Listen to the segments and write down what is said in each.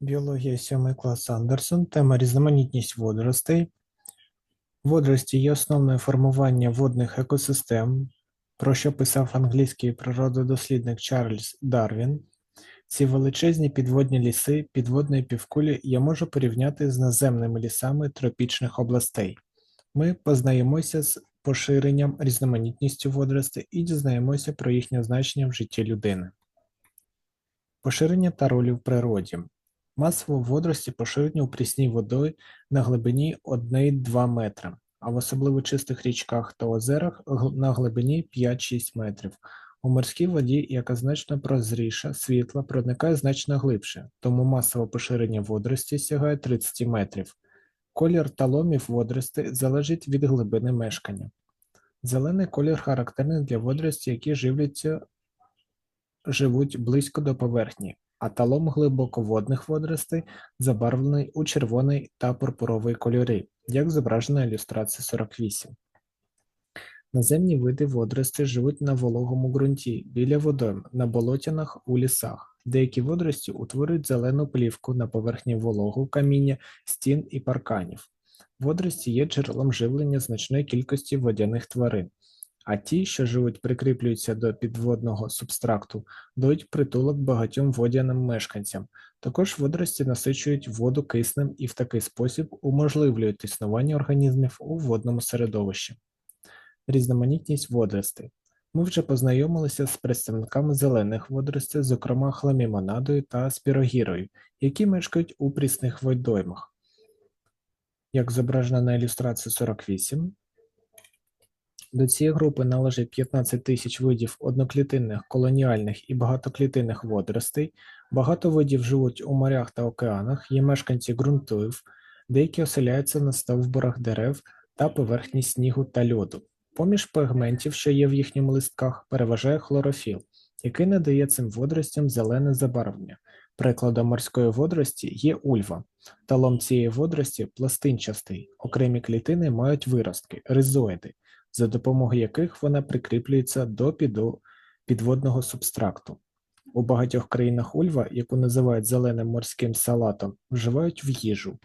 Біологія 7 клас Андерсон. Тема різноманітність водоростей. Водорості є основною формування водних екосистем, про що писав англійський природодослідник Чарльз Дарвін. Ці величезні підводні ліси підводної півкулі я можу порівняти з наземними лісами тропічних областей. Ми познаємося з поширенням різноманітністю водоростей і дізнаємося про їхнє значення в житті людини. Поширення та ролі в природі. Масово водорості поширені у прісній водою на глибині 1-2 метри, а в особливо чистих річках та озерах на глибині 5-6 метрів. У морській воді, яка значно прозріша, світла проникає значно глибше, тому масове поширення водорості сягає 30 метрів. Колір та ломів водоростей залежить від глибини мешкання. Зелений колір характерний для водорості, які живляться живуть близько до поверхні, а талом глибоководних водоростей забарвлений у червоний та пурпуровий кольори, як зображено на ілюстрації 48. Наземні види водоростей живуть на вологому ґрунті, біля водойм, на болотянах, у лісах. Деякі водорості утворюють зелену плівку на поверхні вологу каміння, стін і парканів. Водорості є джерелом живлення значної кількості водяних тварин, а ті, що живуть, прикріплюються до підводного субстракту, дають притулок багатьом водяним мешканцям. Також водорості насичують воду киснем і в такий спосіб уможливлюють існування організмів у водному середовищі. Різноманітність водоростей. Ми вже познайомилися з представниками зелених водоростей, зокрема хламімонадою та спірогірою, які мешкають у прісних водоймах. Як зображено на ілюстрації 48, до цієї групи належить 15 тисяч видів одноклітинних, колоніальних і багатоклітинних водоростей. Багато видів живуть у морях та океанах, є мешканці ґрунтів, деякі оселяються на стовбурах дерев та поверхні снігу та льоду. Поміж пігментів, що є в їхньому листках, переважає хлорофіл, який надає цим водоростям зелене забарвлення. Прикладом морської водорості є ульва. Талом цієї водорості пластинчастий. Окремі клітини мають виростки, ризоїди, за допомогою яких вона прикріплюється до підводного субстракту. У багатьох країнах ульва, яку називають зеленим морським салатом, вживають в їжу.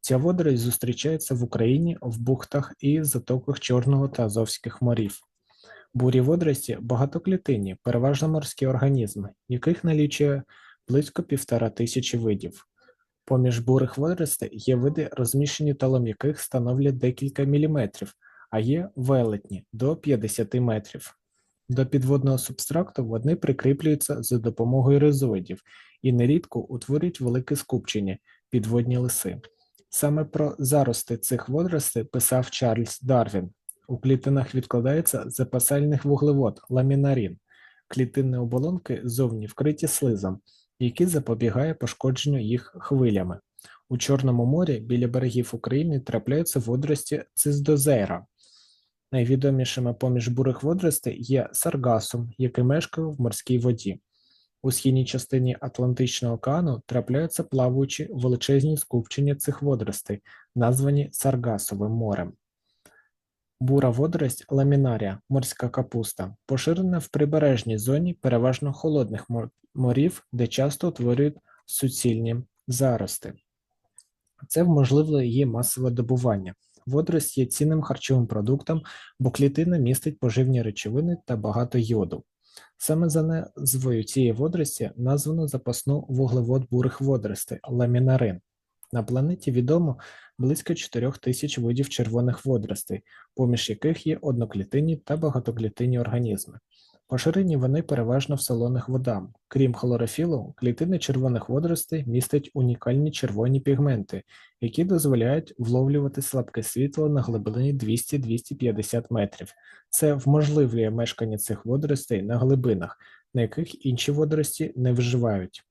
Ця водорість зустрічається в Україні в бухтах і затоках Чорного та Азовських морів. Бурі водорості багатоклітинні, переважно морські організми, яких налічує близько півтора тисячі видів. Поміж бурих водоростей є види, розміщені талом яких становлять декілька міліметрів, а є велетні до 50 метрів. До підводного субстракту вони прикріплюються за допомогою ризоїдів і нерідко утворюють велике скупчення підводні лиси. Саме про зарости цих водоростей писав Чарльз Дарвін. У клітинах відкладається запасальних вуглевод ламінарін. Клітинні оболонки зовні вкриті слизом, який запобігає пошкодженню їх хвилями. У Чорному морі біля берегів України трапляються водорості циздозейра. Найвідомішими поміж бурих водоростей є саргасум, який мешкає в морській воді. У східній частині Атлантичного океану трапляються плаваючі величезні скупчення цих водоростей, названі Саргасовим морем. Бура водорость ламінарія, морська капуста, поширена в прибережній зоні переважно холодних морів, де часто утворюють суцільні зарости. Це вможливлює її масове добування. Водорость є цінним харчовим продуктом, бо клітина містить поживні речовини та багато йоду. Саме за назвою цієї водорості названо запасну вуглевод бурих водоростей ламінарин. На планеті відомо близько 4 тисяч видів червоних водоростей, поміж яких є одноклітинні та багатоклітинні організми. Поширені вони переважно в солоних водах. Крім хлорофілу, клітини червоних водоростей містять унікальні червоні пігменти, які дозволяють вловлювати слабке світло на глибині 200-250 метрів. Це вможливлює мешкання цих водоростей на глибинах, на яких інші водорості не вживають.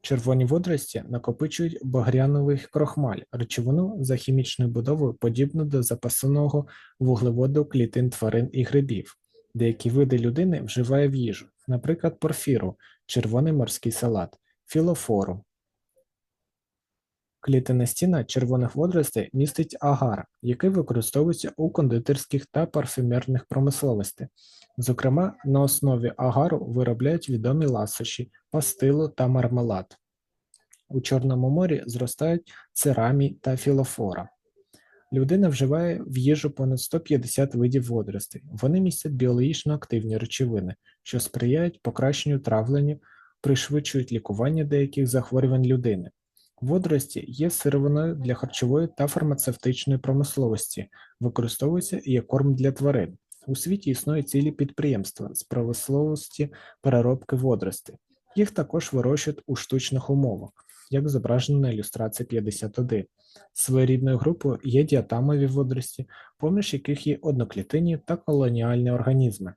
Червоні водорості накопичують багряновий крохмаль, речовину за хімічною будовою подібну до запасаного вуглеводу клітин тварин і грибів. Деякі види людини вживає в їжу, наприклад, порфіру, червоний морський салат, філофору. Клітина стіна червоних водоростей містить агар, який використовується у кондитерських та парфюмерних промисловостей. Зокрема, на основі агару виробляють відомі ласощі, пастилу та мармелад. У Чорному морі зростають церамій та філофора. Людина вживає в їжу понад 150 видів водоростей. Вони містять біологічно активні речовини, що сприяють покращенню травлення, пришвидшують лікування деяких захворювань людини. Водорості є сировиною для харчової та фармацевтичної промисловості, використовуються як корм для тварин. У світі існують цілі підприємства з промисловості переробки водоростей. Їх також вирощують у штучних умовах, як зображено на ілюстрації 51. Своєрідною групою є діатамові водорості, поміж яких є одноклітинні та колоніальні організми.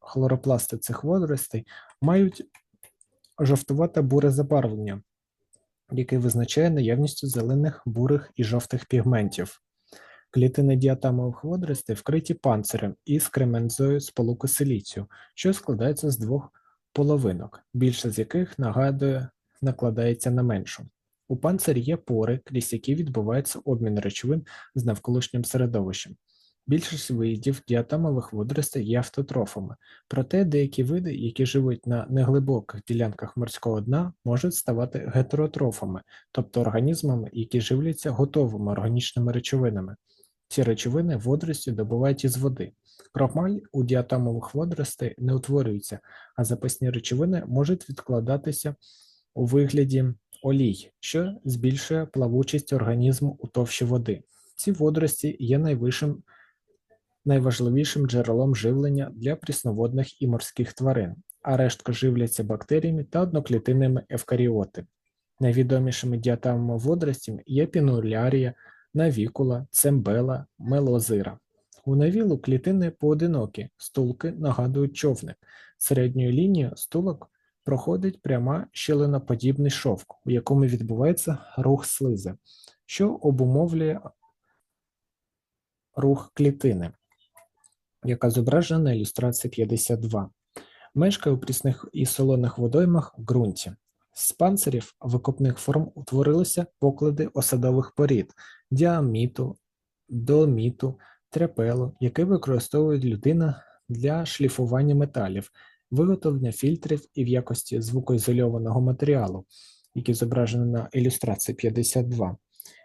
Хлоропласти цих водоростей мають жовтувате буре забарвлення, яке визначає наявністю зелених, бурих і жовтих пігментів. Клітини діатамових водоростей вкриті панцирем із кремензою сполуки силіцію, що складається з двох половинок, більша з яких нагадує накладається на меншу. У панцирі є пори, крізь які відбувається обмін речовин з навколишнім середовищем. Більшість видів діатамових водоростей є автотрофами, проте деякі види, які живуть на неглибоких ділянках морського дна, можуть ставати гетеротрофами, тобто організмами, які живляться готовими органічними речовинами. Ці речовини водорості добувають із води. Крохмаль у діатамових водоростей не утворюється, а запасні речовини можуть відкладатися у вигляді олій, що збільшує плавучість організму у товщі води. Ці водорості є найвищим, найважливішим джерелом живлення для прісноводних і морських тварин, а рештка живляться бактеріями та одноклітинними евкаріоти. Найвідомішими діатамами водоростями є пінулярія, навікула, цембела, мелозира. У навілу клітини поодинокі, стулки нагадують човник. Середньою лінією стулок проходить пряма щілиноподібний шовк, у якому відбувається рух слизи, що обумовлює рух клітини, яка зображена на ілюстрації 52. Мешкає у прісних і солоних водоймах в ґрунті. З панцирів викопних форм утворилися поклади осадових порід діаміту, доломіту, трепелу, які використовує людина для шліфування металів, виготовлення фільтрів і в якості звукоізольованого матеріалу, які зображені на ілюстрації 52.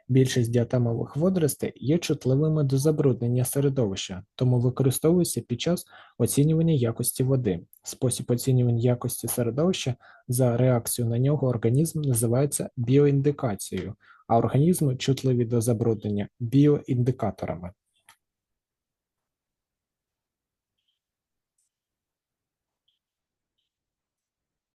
Більшість діатамових водоростей є чутливими до забруднення середовища, тому використовуються під час оцінювання якості води. Спосіб оцінювання якості середовища за реакцію на нього організм називається біоіндикацією, а організми чутливі до забруднення біоіндикаторами.